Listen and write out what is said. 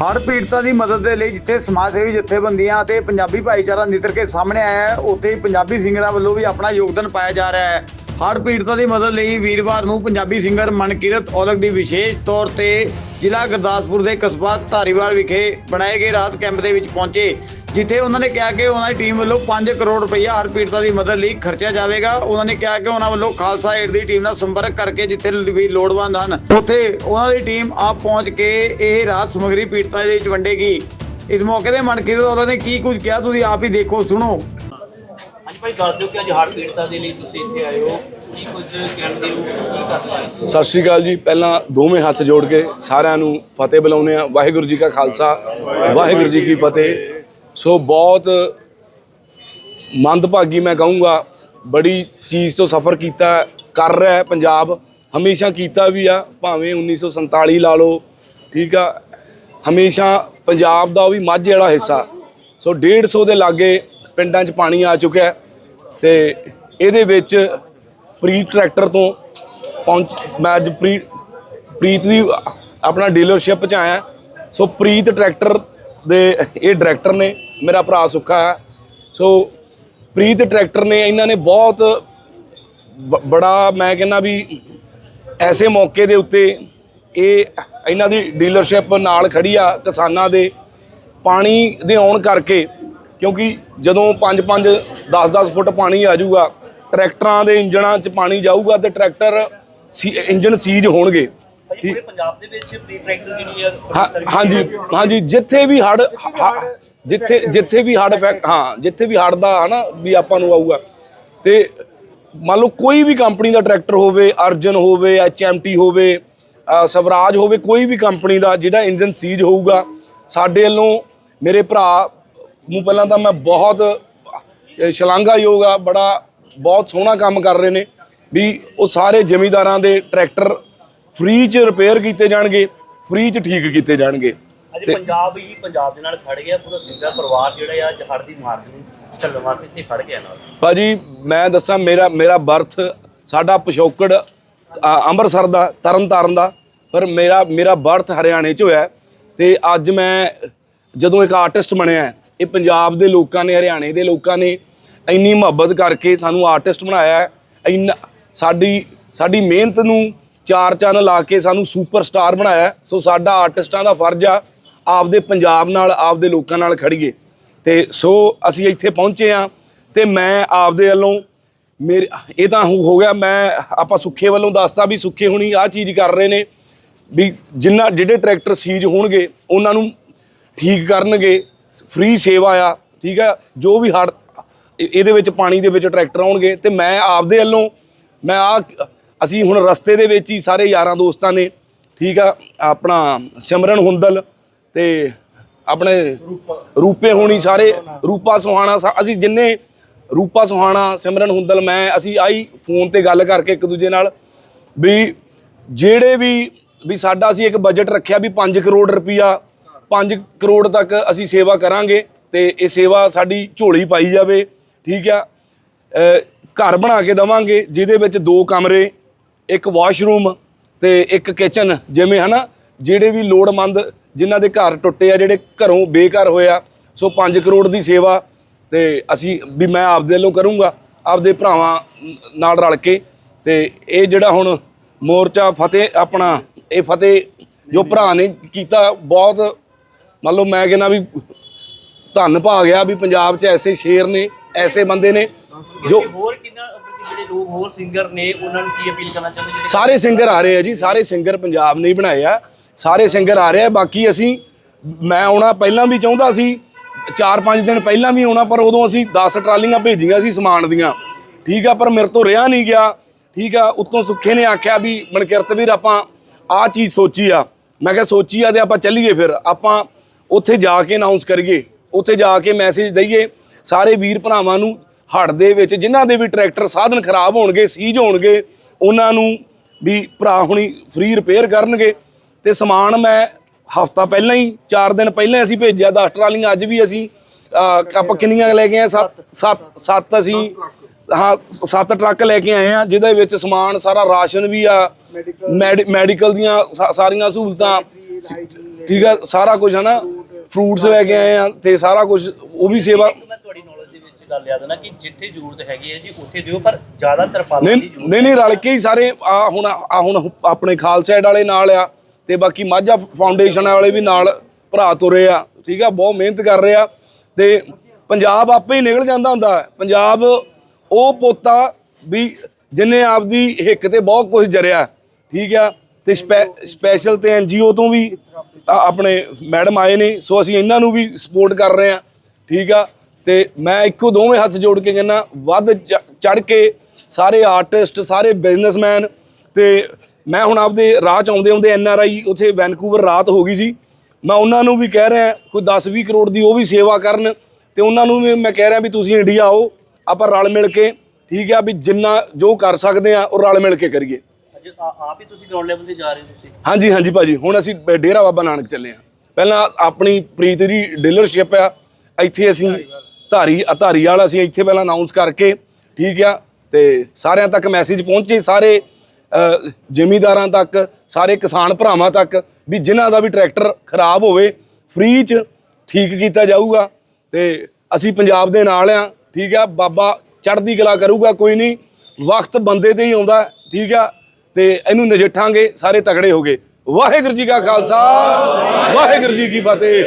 ਹਰ ਪੀੜਤਾਂ ਦੀ ਮਦਦ ਦੇ ਲਈ ਜਿੱਥੇ ਸਮਾਜ ਸੇਵੀ ਜਥੇਬੰਦੀਆਂ ਅਤੇ ਪੰਜਾਬੀ ਭਾਈਚਾਰਾ ਨਿਤਰ ਕੇ ਸਾਹਮਣੇ ਆਇਆ ਹੈ, ਉੱਥੇ ਹੀ ਪੰਜਾਬੀ ਸਿੰਗਰਾਂ ਵੱਲੋਂ ਵੀ ਆਪਣਾ ਯੋਗਦਾਨ ਪਾਇਆ ਜਾ ਰਿਹਾ ਹੈ। ਹੜ੍ਹ ਪੀੜਤਾਂ ਦੀ ਮਦਦ ਲਈ ਵੀਰਵਾਰ ਨੂੰ ਪੰਜਾਬੀ ਸਿੰਗਰ ਮਨਕੀਰਤ ਔਲਖ ਦੀ ਵਿਸ਼ੇਸ਼ ਤੌਰ ਤੇ ਜ਼ਿਲ੍ਹਾ ਗੁਰਦਾਸਪੁਰ ਦੇ ਕਸਬਾ ਧਾਰੀਵਾਲ ਵਿਖੇ ਬਣਾਏ ਗਏ ਰਾਹਤ ਕੈਂਪ ਦੇ ਵਿੱਚ ਪਹੁੰਚੇ। ਜਿੱਥੇ ਉਹਨਾਂ ਨੇ ਕਿਹਾ ਕਿ ਉਹਨਾਂ ਦੀ ਟੀਮ ਵੱਲੋਂ 5 ਕਰੋੜ ਰੁਪਈਆ ਹਰ ਪੀੜਤਾਂ ਦੀ ਮਦਦ ਲਈ ਖਰਚਿਆ ਜਾਵੇਗਾ ਉਹਨਾਂ ਨੇ ਕਿਹਾ ਕਿ ਉਹਨਾਂ ਵੱਲੋਂ ਖਾਲਸਾ ਏਡ ਦੀ ਟੀਮ ਨਾਲ ਸੰਪਰਕ ਕਰਕੇ ਜਿੱਥੇ ਵੀ ਲੋੜਵੰਦ ਹਨ ਉੱਥੇ ਉਹਨਾਂ ਦੀ ਟੀਮ ਆਪ ਪਹੁੰਚ ਕੇ ਇਹ ਰਾਹਤ ਸਮੱਗਰੀ ਪੀੜਤਾਂ ਦੇ ਵਿੱਚ ਵੰਡੇਗੀ। ਇਸ ਮੌਕੇ ਤੇ ਮਨਕੀਰਤ ਉਹਨਾਂ ਨੇ ਕੀ ਕੁਝ ਕਿਹਾ ਤੁਸੀਂ ਆਪ ਹੀ ਦੇਖੋ ਸੁਣੋ। ਹਾਂਜੀ ਭਾਈ ਦੱਸ ਦਿਓ ਕਿ ਅੱਜ ਹੜ੍ਹ ਪੀੜਤਾਂ ਦੇ ਲਈ ਤੁਸੀਂ ਇੱਥੇ ਆਏ ਹੋ ਕੀ ਕੁਝ ਕਹਿਣ ਦੇ ਹੋ ਕੀ ਕਰਦੇ ਹੋ? ਸਤਿ ਸ਼੍ਰੀ ਅਕਾਲ ਜੀ ਪਹਿਲਾਂ ਦੋਵੇਂ ਹੱਥ ਜੋੜ ਕੇ ਸਾਰਿਆਂ ਨੂੰ ਫਤਿਹ ਬੁਲਾਉਂਦੇ ਆ ਵਾਹਿਗੁਰੂ ਜੀ ਕਾ ਖਾਲਸਾ ਵਾਹਿਗੁਰੂ ਜੀ ਕੀ ਫਤਿਹ। ਸੋ ਬਹੁਤ ਮੰਦਭਾਗੀ ਮੈਂ ਕਹੂੰਗਾ, ਬੜੀ ਚੀਜ਼ ਤੋਂ ਸਫ਼ਰ ਕੀਤਾ, ਕਰ ਰਿਹਾ ਹੈ ਪੰਜਾਬ, ਹਮੇਸ਼ਾ ਕੀਤਾ ਵੀ ਆ, ਭਾਵੇਂ 1947 ਲਾ ਲਓ, ਠੀਕ ਆ, ਹਮੇਸ਼ਾ ਪੰਜਾਬ ਦਾ ਉਹ ਵੀ ਮਾਝੇ ਵਾਲਾ ਹਿੱਸਾ। ਸੋ 150 ਦੇ ਲਾਗੇ ਪਿੰਡਾਂ 'ਚ ਪਾਣੀ ਆ ਚੁੱਕਿਆ ਹੈ ਤੇ ਇਹਦੇ ਵਿੱਚ ਪ੍ਰੀਤ ਟਰੈਕਟਰ ਤੋਂ ਪਹੁੰਚ, ਮੈਂ ਅੱਜ ਪ੍ਰੀ ਪ੍ਰੀਤ ਦੀ ਆਪਣਾ ਡੀਲਰਸ਼ਿਪ 'ਚ ਆਇਆ। ਸੋ ਪ੍ਰੀਤ ਟਰੈਕਟਰ ਦੇ ਇਹ ਡਾਇਰੈਕਟਰ ਨੇ ਮੇਰਾ ਭਰਾ ਸੁੱਖਾ ਹੈ। ਸੋ ਪ੍ਰੀਤ ਟਰੈਕਟਰ ਨੇ ਇਹਨਾਂ ਨੇ ਬਹੁਤ ਬ- ਬੜਾ ਮੈਂ ਕਹਿੰਦਾ ਵੀ ਐਸੇ ਮੌਕੇ ਦੇ ਉੱਤੇ ਇਹ ਇਹਨਾਂ ਦੀ ਡੀਲਰਸ਼ਿਪ ਨਾਲ ਖੜੀ ਆ ਕਿਸਾਨਾਂ ਦੇ ਪਾਣੀ ਦੇ ਆਉਣ ਕਰਕੇ, ਕਿਉਂਕਿ ਜਦੋਂ 5-5 10-10 ਫੁੱਟ ਪਾਣੀ ਆ ਜਾਊਗਾ, ਟਰੈਕਟਰਾਂ ਦੇ ਇੰਜਣਾਂ 'ਚ ਪਾਣੀ ਜਾਊਗਾ ਤੇ ਟਰੈਕਟਰ ਸੀ- ਇੰਜਣ ਸੀਜ ਹੋਣਗੇ। ਭਾਈ ਪੂਰੇ ਪੰਜਾਬ ਦੇ ਵਿੱਚ ਪ੍ਰੀ ਟਰੈਕਟਰ ਜਿਹੜੀ ਹਾਂ- ਹਾਂਜੀ ਹਾਂਜੀ ਜਿੱਥੇ ਵੀ ਹੜ ਜਿੱਥੇ ਜਿੱਥੇ ਵੀ ਹੜ ਫੈਕ ਹਾਂ ਜਿੱਥੇ ਵੀ ਹੜ ਦਾ ਹਨਾ ਵੀ ਆਪਾਂ ਨੂੰ ਆਊਗਾ। ਤੇ ਮੰਨ ਲਓ ਕੋਈ ਵੀ ਕੰਪਨੀ ਦਾ ਟਰੈਕਟਰ ਹੋਵੇ ਅਰਜਨ ਹੋਵੇ ਐਚਐਮਟੀ ਹੋਵੇ ਸਵਰਾਜ ਹੋਵੇ ਕੋਈ ਵੀ ਕੰਪਨੀ ਦਾ ਜਿਹੜਾ ਇੰਜਨ ਸੀਜ ਹੋਊਗਾ ਸਾਡੇ ਵੱਲੋਂ ਮੇਰੇ ਭਰਾ ਨੂੰ ਪਹਿਲਾਂ ਤਾਂ ਮੈਂ ਬਹੁਤ ਅ, ਸ਼ਲਾਘਾਯੋਗ ਆ ਬੜਾ ਬਹੁਤ ਸੋਹਣਾ ਕੰਮ ਕਰ ਰਹੇ ਨੇ ਵੀ ਉਹ ਸਾਰੇ ਜ਼ਮੀਂਦਾਰਾਂ ਦੇ ਟਰੈਕਟਰ ਫ੍ਰੀ ਚ ਰਿਪੇਅਰ ਕੀਤੇ ਜਾਣਗੇ ਫ੍ਰੀ ਚ ਠੀਕ ਕੀਤੇ ਜਾਣਗੇ। ਅੱਜ ਪੰਜਾਬ ਹੀ ਪੰਜਾਬ ਦੇ ਨਾਲ ਖੜ ਗਿਆ ਪੂਰਾ ਸਿੰਗਰ ਪਰਿਵਾਰ ਜਿਹੜਾ ਆ ਅੱਜ ਹੜ੍ਹ ਦੀ ਮਾਰ ਨੂੰ ਚੱਲਣ ਵਾਸਤੇ ਇੱਥੇ ਖੜ ਗਿਆ ਨਾਲ। ਭਾਜੀ ਮੈਂ ਦੱਸਾਂ ਮੇਰਾ ਮੇਰਾ ਬਰਥ ਸਾਡਾ ਪਿਛੋਕੜ ਅ, ਅੰਮ੍ਰਿਤਸਰ ਦਾ ਤਰਨ ਤਾਰਨ ਦਾ ਪਰ ਮੇਰਾ ਮੇਰਾ ਬਰਥ ਹਰਿਆਣੇ ਚ ਹੋਇਆ ਤੇ ਅੱਜ ਮੈਂ ਜਦੋਂ ਇੱਕ ਆਰਟਿਸਟ ਬਣਿਆ ਇਹ ਪੰਜਾਬ ਦੇ ਲੋਕਾਂ ਨੇ ਹਰਿਆਣੇ ਦੇ ਲੋਕਾਂ ਨੇ ਇੰਨੀ ਮੁਹੱਬਤ ਕਰਕੇ ਸਾਨੂੰ ਆਰਟਿਸਟ ਬਣਾਇਆ ਹੈ ਇੰਨਾ ਸਾਡੀ ਸਾਡੀ ਮਿਹਨਤ ਨੂੰ ਚਾਰ ਚੰਨ ਲਾ ਕੇ ਸਾਨੂੰ ਸੁਪਰਸਟਾਰ ਬਣਾਇਆ ਸੋ ਸਾਡਾ ਆਰਟਿਸਟਾਂ ਦਾ ਫਰਜ਼ ਆ ਆਪਦੇ ਪੰਜਾਬ ਨਾਲ, ਆਪਦੇ ਲੋਕਾਂ ਨਾਲ ਖੜੀਏ। ਤੇ ਸੋ ਅਸੀਂ ਇੱਥੇ ਪਹੁੰਚੇ ਆ ਤੇ ਮੈਂ ਆਪਦੇ ਵੱਲੋਂ ਮੇਰੇ, ਇਹ ਤਾਂ ਹੋ ਹੋ ਗਿਆ, ਮੈਂ ਆਪਾਂ ਸੁੱਖੇ ਵੱਲੋਂ ਦੱਸਤਾ ਵੀ ਸੁੱਖੇ ਹੁਣੀ ਆਹ ਚੀਜ਼ ਕਰ ਰਹੇ ਨੇ ਵੀ ਜਿੰਨਾ, ਜਿਹੜੇ ਟਰੈਕਟਰ ਸੀਜ ਹੋਣਗੇ, ਉਹਨਾਂ ਨੂੰ ਠੀਕ ਕਰਨਗੇ ਫ੍ਰੀ ਸੇਵਾ ਆ, ਠੀਕ ਆ, ਜੋ ਵੀ ਹੜ ਇਹਦੇ ਵਿੱਚ ਪਾਣੀ ਦੇ ਵਿੱਚ ਟਰੈਕਟਰ ਆਉਣਗੇ ਤੇ ਮੈਂ ਆਪਦੇ ਵੱਲੋਂ, ਮੈਂ ਆ ਅਸੀਂ ਹੁਣ ਰਸਤੇ ਦੇ ਵਿੱਚ ਹੀ ਸਾਰੇ ਯਾਰਾਂ ਦੋਸਤਾਂ ਨੇ, ਠੀਕ ਆ, ਆਪਣਾ ਸਿਮਰਨ ਹੁੰਦਲ ਤੇ ਆਪਣੇ ਰੂਪੇ ਹੋਣੀ ਸਾਰੇ, ਰੂਪਾ ਸੁਹਾਣਾ ਸਾ- ਅਸੀਂ ਜਿੰਨੇ ਰੂਪਾ ਸੁਹਾਣਾ, ਸਿਮਰਨ ਹੁੰਦਲ, ਮੈਂ, ਅਸੀਂ ਆਈ ਫੋਨ ਤੇ ਗੱਲ ਕਰਕੇ ਇੱਕ ਦੂਜੇ ਨਾਲ ਵੀ ਜਿਹੜੇ ਵੀ ਵੀ ਸਾਡਾ ਅਸੀਂ ਇੱਕ ਬਜਟ ਰੱਖਿਆ ਵੀ 5 ਕਰੋੜ ਰੁਪਈਆ 5 ਕਰੋੜ ਤੱਕ ਅਸੀਂ ਸੇਵਾ ਕਰਾਂਗੇ ਤੇ ਇਹ ਸੇਵਾ ਸਾਡੀ ਝੋਲੀ ਪਾਈ ਜਾਵੇ, ਠੀਕ ਆ ਘਰ ਬਣਾ ਕੇ ਦਵਾਂਗੇ, ਜਿਹਦੇ ਵਿੱਚ ਦੋ ਕਮਰੇ ਇੱਕ ਵਾਸ਼ਰੂਮ ਤੇ ਇੱਕ ਕਿਚਨ ਜਿਵੇਂ ਹਨਾ, ਜਿਹੜੇ ਵੀ ਲੋੜਮੰਦ ਜਿਨ੍ਹਾਂ ਦੇ ਘਰ ਟੁੱਟੇ ਆ, ਜਿਹੜੇ ਘਰੋਂ ਬੇਘਰ ਹੋਇਆ ਸੋ 5 ਕਰੋੜ ਦੀ ਸੇਵਾ ਤੇ ਅਸੀਂ ਵੀ ਮੈਂ ਆਪਦੇ ਵੱਲੋਂ ਕਰੂੰਗਾ, ਆਪਦੇ ਭਰਾਵਾਂ ਨਾਲ ਰਲ ਕੇ। ਤੇ ਇਹ ਜਿਹੜਾ ਹੁਣ ਮੋਰਚਾ ਫਤਿਹ, ਆਪਣਾ ਇਹ ਫਤਿਹ ਜੋ ਭਰਾ ਨੇ ਕੀਤਾ, ਬਹੁਤ ਮੰਨ ਲਓ ਮੈਂ ਕਹਿੰਦਾ ਵੀ ਧੰਨ ਭਾ ਗਿਆ ਵੀ ਪੰਜਾਬ 'ਚ ਐਸੇ ਸ਼ੇਰ ਨੇ, ਐਸੇ ਬੰਦੇ ਨੇ ਜੋ ਜੋ ਹੋਰ ਕਿੰਨਾ ਜਿਹੜੇ ਲੋਕ ਹੋਰ ਸਿੰਗਰ ਨੇ, ਉਹਨਾਂ ਨੂੰ ਕੀ ਅਪੀਲ ਕਰਨਾ ਚਾਹੁੰਦੇ ਜਿਹੜੇ ਸਾਰੇ ਸਿੰਗਰ ਆ ਰਹੇ ਆ ਜੀ, ਸਾਰੇ ਸਿੰਗਰ ਪੰਜਾਬ ਨੇ ਹੀ ਬਣਾਏ ਆ। ਸਾਰੇ ਸਿੰਗਰ ਆ ਰਹੇ ਆ, ਬਾਕੀ ਅਸੀਂ, ਮੈਂ ਆਉਣਾ ਪਹਿਲਾਂ ਵੀ ਚਾਹੁੰਦਾ ਸੀ 4-5 ਦਿਨ ਪਹਿਲਾਂ ਵੀ ਆਉਣਾ, ਪਰ ਉਦੋਂ ਅਸੀਂ 10 ਟਰਾਲੀਆਂ ਭੇਜੀਆਂ ਸੀ ਸਮਾਨ ਦੀਆਂ। ਠੀਕ ਆ, ਪਰ ਮੇਰੇ ਤੋਂ ਰਿਹਾ ਨਹੀਂ ਗਿਆ। ਠੀਕ ਆ, ਉਤੋਂ ਸੁੱਖੇ ਨੇ ਆਖਿਆ ਵੀ ਮਨਕਿਰਤ ਵੀਰ, ਆਪਾਂ ਆ ਚੀਜ਼ ਸੋਚੀ ਆ। ਮੈਂ ਕਿਹਾ ਸੋਚੀ ਆ ਤੇ ਆਪਾਂ ਚੱਲੀਏ ਫਿਰ। ਆਪਾਂ ਉੱਥੇ ਜਾ ਕੇ ਅਨਾਉਂਸ ਕਰੀਏ। ਉੱਥੇ ਜਾ ਕੇ ਮੈਸੇਜ ਦਈਏ। ਸਾਰੇ ਵੀਰ ਭਰਾਵਾਂ ਨੂੰ ਹੜ੍ਹ ਦੇ ਵਿੱਚ ਜਿਨ੍ਹਾਂ ਦੇ ਵੀ ਟਰੈਕਟਰ ਸਾਧਨ ਖਰਾਬ ਹੋਣਗੇ ਸੀਜ ਹੋਣਗੇ ਉਹਨਾਂ ਨੂੰ ਵੀ ਭਰਾ ਹੁਣੀ ਫ੍ਰੀ ਰਿਪੇਅਰ ਕਰਨਗੇ। ਤੇ ਸਮਾਨ ਮੈਂ ਹਫਤਾ ਪਹਿਲਾਂ ਹੀ 4 ਦਿਨ ਪਹਿਲਾਂ ਅਸੀਂ ਭੇਜਿਆ 10 ਟਰਾਲੀਆਂ ਅੱਜ ਵੀ ਅਸੀਂ ਆਪਾਂ ਕਿੰਨੀਆਂ ਲੈ ਕੇ ਆਏ? ਸੱਤ ਸੱਤ ਸੱਤ ਅਸੀਂ ਹਾਂ ਸੱਤ ਟਰੱਕ ਲੈ ਕੇ ਆਏ ਆ ਜਿਹਦੇ ਵਿੱਚ ਸਮਾਨ ਸਾਰਾ ਰਾਸ਼ਨ ਵੀ ਆ ਮੈਡੀ- ਮੈਡੀਕਲ ਦੀਆਂ ਸਾਰੀਆਂ ਸਹੂਲਤਾਂ ਠੀਕ ਆ ਸਾਰਾ ਕੁਝ ਹਨਾ ਫਰੂਟਸ ਲੈ ਕੇ ਆਏ ਆ ਤੇ ਸਾਰਾ ਕੁਝ ਉਹ ਵੀ ਸੇਵਾ ਇੱਕ ਮੈਂ ਤੁਹਾਡੀ ਨੌਲੇਜ ਦੇ ਵਿੱਚ ਗੱਲ ਯਾਦ ਨਾ ਕਿ ਜਿੱਥੇ ਜ਼ਰੂਰਤ ਹੈਗੀ ਹੈ ਜੀ ਉੱਥੇ ਦਿਓ ਪਰ ਜ਼ਿਆਦਾ ਤਰਪਾਲਾਂ ਨਹੀਂ ਦੀ ਜ਼ਰੂਰਤ ਨਹੀਂ ਨਹੀਂ ਰਲ ਕੇ ਹੀ ਸਾਰੇ ਆ ਹੁਣ ਆ ਹੁਣ ਆਪਣੇ ਖਾਲਸਾ ਏਡ ਵਾਲੇ ਨਾਲ ਆ ਤੇ ਬਾਕੀ ਮਾਝਾ ਫਾਊਂਡੇਸ਼ਨ ਵਾਲੇ ਵੀ ਨਾਲ ਭਰਾ ਤੁਰੇ ਆ ਠੀਕ ਆ ਬਹੁਤ ਮਿਹਨਤ ਕਰ ਰਹੇ ਆ ਤੇ ਪੰਜਾਬ ਆਪੇ ਹੀ ਨਿਕਲ ਜਾਂਦਾ ਹੁੰਦਾ। ਪੰਜਾਬ ਉਹ ਪੋਤਾ ਵੀ ਜਿਨੇ ਆਪਦੀ ਹਿੱਕ ਤੇ ਬਹੁਤ ਕੁਝ ਜਰਿਆ ਠੀਕ ਆ ਤੇ ਸਪੈਸ਼ਲ ਤੇ ਐਨਜੀਓ ਤੋਂ ਵੀ ਆਪਣੇ ਮੈਡਮ ਆਏ ਨੇ ਸੋ ਅਸੀਂ ਇਹਨਾਂ ਨੂੰ ਵੀ ਸਪੋਰਟ ਕਰ ਰਹੇ ਆ ਠੀਕ ਆ ਤੇ ਮੈਂ ਇੱਕੋ ਦੋਵੇਂ ਹੱਥ ਜੋੜ ਕੇ ਕਹਿੰਦਾ ਵੱਧ ਚੜ ਕੇ ਸਾਰੇ ਆਰਟਿਸਟ ਸਾਰੇ ਬਿਜ਼ਨਸਮੈਨ ਤੇ ਮੈਂ ਹੁਣ ਆਪਦੇ ਰਾਹ ਚ ਆਉਂਦੇ ਆਉਂਦੇ ਐਨ ਆਰ ਆਈ ਉੱਥੇ ਵੈਨਕੂਵਰ ਰਾਤ ਹੋ ਗਈ ਸੀ। ਮੈਂ ਉਹਨਾਂ ਨੂੰ ਵੀ ਕਹਿ ਰਿਹਾ ਕੋਈ 10-20 ਕਰੋੜ ਦੀ ਉਹ ਵੀ ਸੇਵਾ ਕਰਨ ਤੇ ਉਹਨਾਂ ਨੂੰ ਵੀ ਮੈਂ ਕਹਿ ਰਿਹਾ ਵੀ ਤੁਸੀਂ ਇੰਡੀਆ ਆਓ ਆਪਾਂ ਰਲ ਮਿਲ ਕੇ ਠੀਕ ਆ ਵੀ ਜਿੰਨਾ ਜੋ ਕਰ ਸਕਦੇ ਆ ਉਹ ਰਲ ਮਿਲ ਕੇ ਕਰੀਏ। ਆਪ ਹੀ ਤੁਸੀਂ ਗਰਾਊਂਡ ਲੈਵਲ ਤੇ ਜਾ ਰਹੇ ਹੋ ਤੁਸੀਂ? ਹਾਂਜੀ ਹਾਂਜੀ ਭਾਜੀ ਹੁਣ ਅਸੀਂ ਡੇਰਾ ਬਾਬਾ ਨਾਨਕ ਚੱਲੇ ਆ। ਪਹਿਲਾਂ ਆਪਣੀ ਪ੍ਰੀਤ ਦੀ ਡੀਲਰਸ਼ਿਪ ਆ ਇੱਥੇ ਅਸੀਂ ਧਾਰੀ ਧਾਰੀ ਵਾਲਾ ਅਸੀਂ ਇੱਥੇ ਪਹਿਲਾਂ ਅਨਾਉਂਸ ਕਰਕੇ, ਠੀਕ ਆ, ਤੇ ਸਾਰਿਆਂ ਤੱਕ ਮੈਸੇਜ ਪਹੁੰਚੇ, ਸਾਰੇ ਜ਼ਿਮੀਦਾਰਾਂ ਤੱਕ, ਸਾਰੇ ਕਿਸਾਨ ਭਰਾਵਾਂ ਤੱਕ, ਵੀ ਜਿਨ੍ਹਾਂ ਦਾ ਵੀ ਟਰੈਕਟਰ ਖਰਾਬ ਹੋਵੇ ਫ੍ਰੀ ਚ ਠੀਕ ਕੀਤਾ ਜਾਊਗਾ, ਤੇ ਅਸੀਂ ਪੰਜਾਬ ਦੇ ਨਾਲ ਆ, ਠੀਕ ਆ, ਬਾਬਾ ਚੜ੍ਹਦੀ ਕਲਾ ਕਰੂਗਾ, ਕੋਈ ਨਹੀਂ, ਵਕਤ ਬੰਦੇ ਤੇ ਹੀ ਆਉਂਦਾ, ਠੀਕ ਆ, ਤੇ ਇਹਨੂੰ ਨਜਿੱਠਾਂਗੇ, ਸਾਰੇ ਤਗੜੇ ਹੋਗੇ ਵਾਹਿਗੁਰੂ ਜੀ ਕਾ ਖਾਲਸਾ, ਵਾਹਿਗੁਰੂ ਜੀ ਕੀ ਫਤਿਹ।